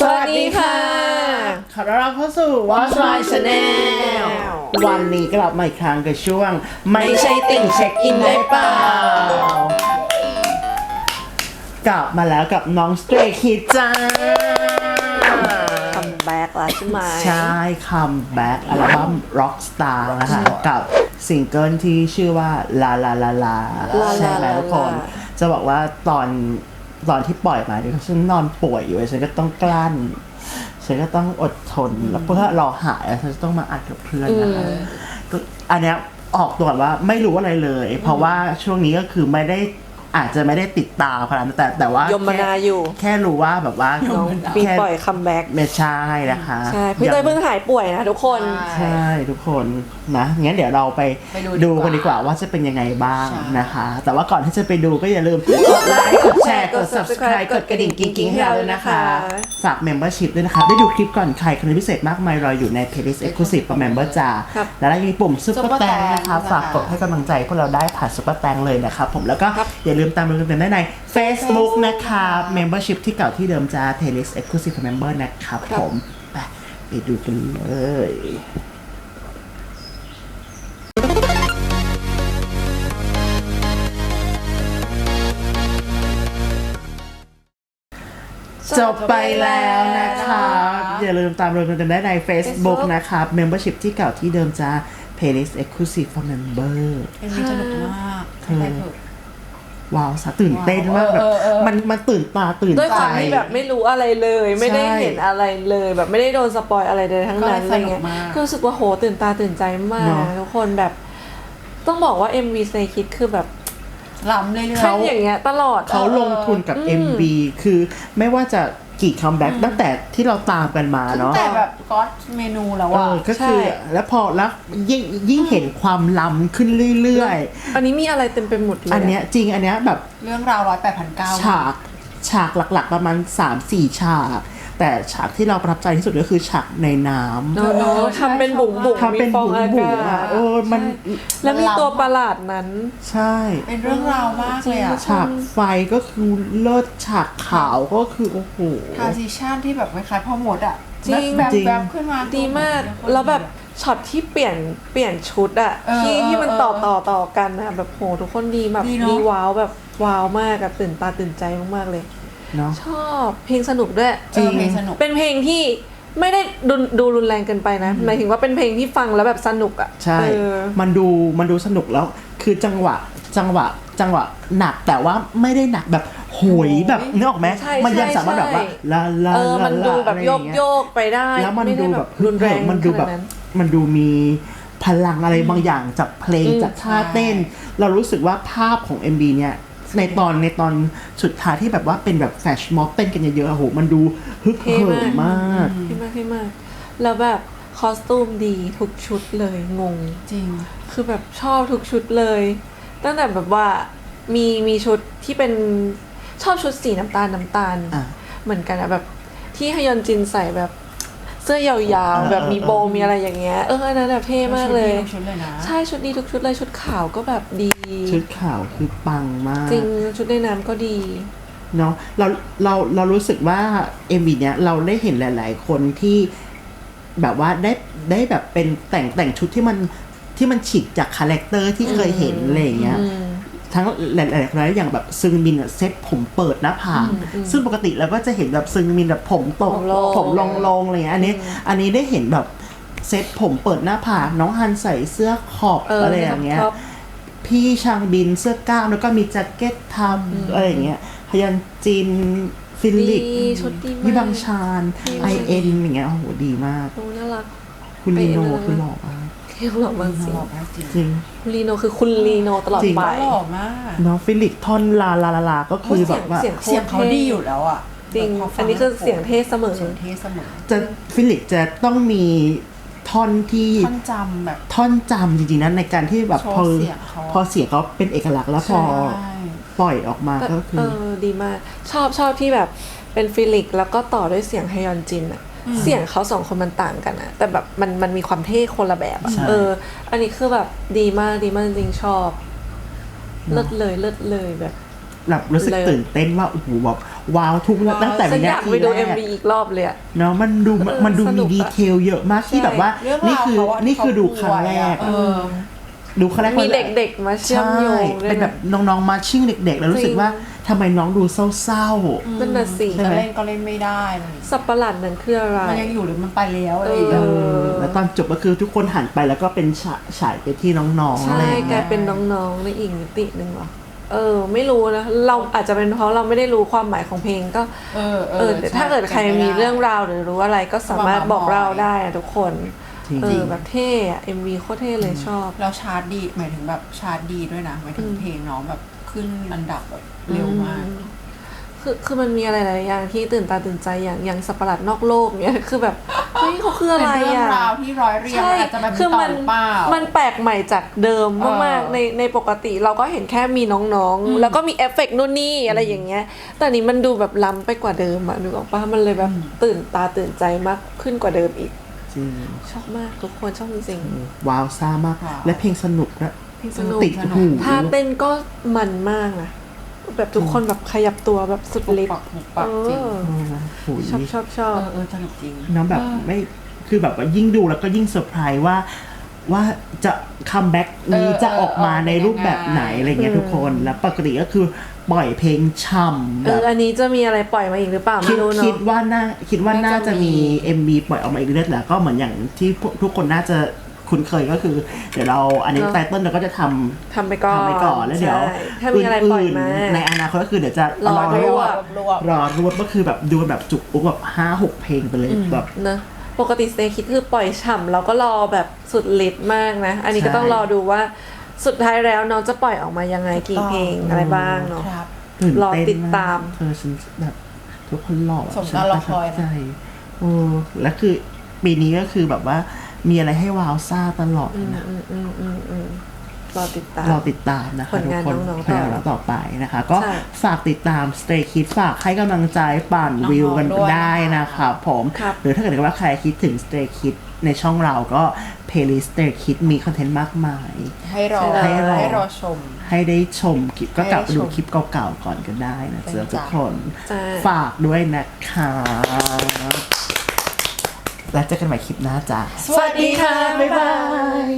สวัสดีค่ะขอต้อนรับเข้าสู่ Watch My Channel วันนี้กลับมาอีกครั้งกับช่วง ไม่ใช่ติ่งเช็คอินได้เปล่ากลับมาแล้วกับน้อง Stray Kids จ้า คัมแบ็กแล้วใช่ไหม ใช่คัมแบ็กอัลบั้ม Rockstar นะคะ กับซิงเกิลที่ชื่อว่า La La La La ใช่ไหมทุกคน จะบอกว่าตอน ตอนที่ปล่อยมาเนี่ยฉันนอนป่วยอยู่ฉันก็ต้องกลั้นฉันก็ต้องอดทนแล้วเพื่อรอหายฉันจะต้องมาอัดกับเพื่อนนะคะก็อันเนี้ยออกตัวก่อนว่าไม่รู้อะไรเลย เพราะว่าช่วงนี้ก็คือไม่ได้ อาจจะไม่ได้ติดตามขนาดนั้นแต่แต่ว่ายมนาอยู่ แค่รู้ว่าแบบว่าน้องปีแค่ปล่อยคัมแบ็กไม่ใช่นะคะใช่พี่เต้ยเพิ่งหายป่วยนะทุกคน ใช่ ทุกคนนะงั้นเดี๋ยวเราไปไปดูดูดีกว่ากันดีกว่าว่าจะเป็นยังไงบ้างใช่ นะคะ แต่ว่าก่อนที่จะไปดูก็อย่าลืมกดไลค์กดแชร์กด subscribe กดกระดิ่งกิ๊งๆให้เราด้วยนะคะฝาก membership ด้วยนะครับได้ดูคลิปก่อนใครคลิปพิเศษมากมายรออยู่ใน playlist exclusive ของ member จ้าครับแล้วเรายังมีปุ่ม super Super แตงนะคะ Thanks ฝากกดให้กำลังใจพวกเราได้ผ่าน super แตงเลยนะครับผมแล้วก็ครับ อย่าลืมตามดูกันได้ใน Facebook นะครับ membership ที่เก่าที่เดิมจ้า playlist exclusive ของ member นะครับ ผมไปไปดูกันเลย จบไปแล้วนะคะอย่าลืมตามดูกันได้ใน Facebook นะครับ Membership ที่เก่าที่เดิมจ้า Playlist Exclusive for Member เป็นมีสนุกมากเธอไปเถอะ ว้าวสะตื่นเต้นมากแบบเออเออเออมันมันตื่นตาตื่นด้วยคใจวามที่แบบไม่รู้อะไรเลย ไม่ได้ใช่เห็นอะไรเลย แบบไม่ได้โดนสปอยอะไรเลยทั้งนั้นก็อะไรเลยสนุกเงี้ยมากก็รู้สึกว่าโหตื่นตาตื่นใจมากเนอะทุกคนแบบต้องบอกว่า MV Stray Kids คือแบบล้ำเรื่อยเป็นอย่างเงี้ยตลอดเขาลงทุนกับ MB คือไม่ว่าจะ กี่คัมแบ็กตั้งแต่ที่เราตามกันมาๆตั้งเนาะแต่แบบก็อตเมนูแล้วเออะอก็คือใช่แล้วพอแล้วยิ่งยิ่งเห็นความล้ำขึ้นเรื่อยอันนี้มีอะไรเต็มไปหมดเลยๆอันเนี้ยจริงอันเนี้ยแบบเรื่องราวร้อยแปดพันเก้าฉากฉากหลักๆประมาณ3-4ฉาก แต่ฉากที่เราประทับใจที่สุดก็คือฉากในน้ำ เนอะเนอะทำเป็นบุ๋งบุ๋งทำเป็นมีฟองบุ๋งอาบุ๋งกาอะศเออมันแล้วมีตัวประหลาดนั้น ใช่ เป็นเรื่องราวมากเลยอะฉากไฟก็คือเลิศฉากขาวก็คือโอ้โหทรานซิชันที่แบบคล้ายๆพ่อมดอะจริงแบบจริงแบบขึ้นมาดีมาก แล้วแบบช็อตที่เปลี่ยนเปลี่ยนชุดอะเออที่เออที่มันเออต่อต่อต่อกันอะแบบโหทุกคนดีแบบดีเนอะดีว้าวแบบว้าวมากอะตื่นตาตื่นใจมากๆเลย เนาะ ชอบเพลงสนุกด้วยเออเพลงสนุก เป็นเพลงที่ไม่ได้ดูดูรุนแรงเกินไปนะหมายถึงว่าเป็นเพลงที่ฟังแล้วแบบสนุกอะใช่ เออ มันดูมันดูสนุกแล้ว คือจังหวะจังหวะจังหวะหนักแต่ว่าไม่ได้หนักแบบโหยแบบนึกออกไหมใช่มันยังใช่สามารถแบบว่าใช่ ลาลาเออ ลามันดูแบบอะไรอโยย่ากงเงี้ยโยกไปได้แล้วมันไดูแบบรุนแรงมันดูแบบขนานั้น มันดูมีพลังอะไรบางอย่างจากเพลงอืมจากท่าเต้น เรารู้สึกว่าภาพของ MB เนี่ย ในตอนในตอนสุดท้ายที่แบบว่าเป็นแบบแฟชม็อบเต้นกันเยอะๆโอ้โหมันดูฮึกเท่เหิมากมมากที่มากที่มาก แล้วแบบคอสตูมดีทุกชุดเลยงง จริง คือแบบชอบทุกชุดเลย ตั้งแต่แบบว่ามีมีชุดที่เป็นชอบชุดสีน้ำตาลน้ำตาลอะเหมือนกันอะแบบที่ฮยอนจินใส่แบบ เสื้อยาวเออๆแบบมีโบว์เออมีอะไรอย่างเงี้ยเอออันนั้นแบบเท่มากเลย ชุดดีทุกชุดเลยนะใช่ชุดดีทุกชุดเลยชุดขาวก็แบบดี ชุดขาวคือปังมากจริงชุดในน้ำก็ดีเนาะเราเราเรารู้สึกว่า MV เนี้ยเราได้เห็นหลาย ๆ คนที่แบบว่าได้ได้แบบเป็นแต่งแต่งชุดที่มันที่มันฉีกจากคาแรคเตอร์ที่เคยเห็นอะไรอย่างเงี้ยอืม ทั้งหลายๆคนอย่างแบบซึงมินอะเซ็ตผมเปิดหน้าผากซึ่งปกติเราก็จะเห็นแบบซึงมินแบบผมตกผมลงผมลงลงอะไรเงี้ยอันนี้อันนี้ได้เห็นแบบเซ็ตผมเปิดหน้าผากน้องฮันใส่เสื้อขอบเอออะไรอย่างเงี้ยท็อปพี่ชางบินเสื้อกล้ามแล้วก็มีแจ็คเก็ตทำอะไรอย่างเงี้ยฮยันจินฟิลิปดีชุดดีมากวิบังชานดีไอมากเอ็นอย่างเงี้ยโอ้โหดีมากโอ้น่ารักคุณไปลีโนเลยคือหล่อมาก เท่หล่อมากจริงหล่อมากจริงจริงลีโนคือคุณลีโนตลอดจริงไปหล่อมากน้องฟิลิปท่อนลาลาลาลาก็คือแบบว่าเสียงเขาดีอยู่แล้วอะจริงอันนี้คือเสียงเท่เสมอเสียงเท่เสมอจะฟิลิปจะต้องมีท่อนที่ท่อนจำแบบท่อนจำจริงๆนะในการที่แบบพอเสียเขาพอเสียงเขาเป็นเอกลักษณ์แล้วพอปล่อยออกมาก็คือเออดีมาก ชอบชอบที่แบบเป็นฟิลิกแล้วก็ต่อด้วยเสียงไฮยอนจินอะ เสียงเขาสองคนมันต่างกันอะแต่แบบมันมันมีความเท่คนละแบบอะใช่เออ อันนี้คือแบบดีมากดีมากจริงๆชอบ เลิศเลยเลิศเลยแบบแบบรู้สึกเลยตื่นเต้นว่าโอ้โหแบบว้าวทุกว้าวตั้งแต่ฉัวินอนาากทีไปดูแรก MV อีกรอบเลยอะเนาะมันดูเออมันดูสนุมีกอะดีเทลเยอะมากที่แบบว่าเรื่องนี่ราวคือเขาอะนี่คือดูครั้งแรกเออดูครั้งแรกมีเด็กๆมาเชื่อมโยงด้วยะเป็นแบบน้องๆมาชิ่งเด็ก ๆ แล้วรู้สึกจริงว่า ทำไมน้องดูเศร้า นั่นน่ะสิใช่จะไหม เล่นก็เล่นไม่ได้เลยสับประหลาดนั้นคืออะไร มันยังอยู่หรือมันไปแล้วอะไรอย่างๆเงี้ย เออแล้วตอนจบก็คือทุกคนหันไปแล้วก็เป็นฉาฉายไปที่น้องๆอะไรใช่อย่างกเงี้ลายยเป็นน้องๆในอีกมิติหนึ่งเหรอเออ ไม่รู้นะ เราอาจจะเป็นเพราะเราไม่ได้รู้ความหมายของเพลงก็ เออเอเอออแต่ถ้าเกิดใครมีเรื่องราวหรือรู้อะไรก็สามารถบอกเราได้อะทุกคนจริง เออแบบเท่อะ MV โคตรเท่เลยชอบ แล้วชาร์จดีหมายถึงแบบชาร์จดีด้วยนะหมายถึงเพลงน้องแบบ ขึ้นอันดับแบบเร็วมาก คือคือมันมีอะไรหลายอย่างที่ตื่นตาตื่นใจอย่างอย่างสัตว์ประหลาดนอกโลกเนี่ยคือแบบเฮ้ยเขาคืออะไรเป็นเรื่องอะราวที่ร้อยเรียงใช่อาจจะแบบคือต่อมันหรือเปล่ามันแปลกใหม่จากเดิมมากเออๆในในปกติเราก็เห็นแค่มีน้องๆ แล้วก็มีเอฟเฟกต์นู่นนี่อะไรอย่างเงี้ย แต่อันนี้มันดูแบบล้ำไปกว่าเดิมอะนึกออกปะมันเลยแบบตื่นตาตื่นใจมากขึ้นกว่าเดิมอีกจริงชอบมากทุกคนชอบจริงว้าวซ่ามากว้าวและเพลงสนุกและ เพลงสนุกติดหูๆท่าเต้นก็มันมากนะแบบทุกคนแบบขยับตัวแบบสุดปุกฤทปัธิ์กปุกปักเอจริงอโอ้โหชอบชอบชอเอบ อเออสนุกจริงน้องแบบไม่คือแบบว่ายิ่งดูแล้วก็ยิ่งเซอร์ไพรส์ว่า ว่าจะคัมแบ็กนี้เออจะออกมาเออในรูปแบบไหนเป็นยังไงอะไรเงี้ยทุกคนแล้วปกติก็คือปล่อยเพลงช่ำเอแบอบอันนี้จะมีอะไรปล่อยมาอีกหรือเปล่าคิไม่ดรู้เนาะคิดว่าน่าคิดว่าน่าน่าจะจะมี มี MV ปล่อยออกมาอีกเรื่อยๆแหละก็เหมือนอย่างที่พวกทุกคนน่าจะ คุ้นเคยก็คือ เดี๋ยวเราอันนี้เนอะไตเติ้ลเราก็จะทำทำไปก่อนทำไปก่อนแล้วเดี๋ยวใช่ถ้ามีอะไรปล่อยมานๆในอนาคตก็คือเดี๋ยวจะรอรรววบ บรวบรอรวบก็คือแบบดูแบบจุกอุกแบบห้าหกเพลงไปเลยแบบ นะปกติสเตคิดคือปล่อยฉ่ำเราก็รอแบบสุดฤทธิ์มากนะ อันนี้ก็ใช่ ต้องรอดูว่าสุดท้ายแล้วน้องจะปล่อยออกมายังไงกี่เพลงอะไรบ้างเนาะ ครับ ตื่นรอเต้นติดตามเธอฉันแบบทุกคนหล่อแบบสมฉันการรอประคทัอยบนะใจโอ้แล้วคือปีนี้ก็คือแบบว่า มีอะไรให้ว้าวซ่าตลอดอืมนะอืมอืมอืมอืมรอติดตาม รอติดตามนะคะผลทุกงานคนน้องๆผลงานต่อเราต่อไปนะคะ ก็ใช่ฝากติดตาม Stray Kids ฝากให้กำลังใจปั่นน้องๆวิวกันด้วยได้นะครับผมครับหรือถ้าเกิดว่าใครคิดถึง Stray Kids ในช่องเราก็ playlist Stray Kids มีคอนเทนต์มากมาย ให้รอให้รอให้รอชม ให้ได้ชมคลิปก็กลับไปดูให้ได้ชมคลิปเก่าๆก่อนก็ได้นะเจอเป็นทุกจ้ะคนจ้าฝากด้วยนะคะ แล้วเจอกันใหม่คลิปหน้าจ้า สวัสดีค่ะ บ๊ายบาย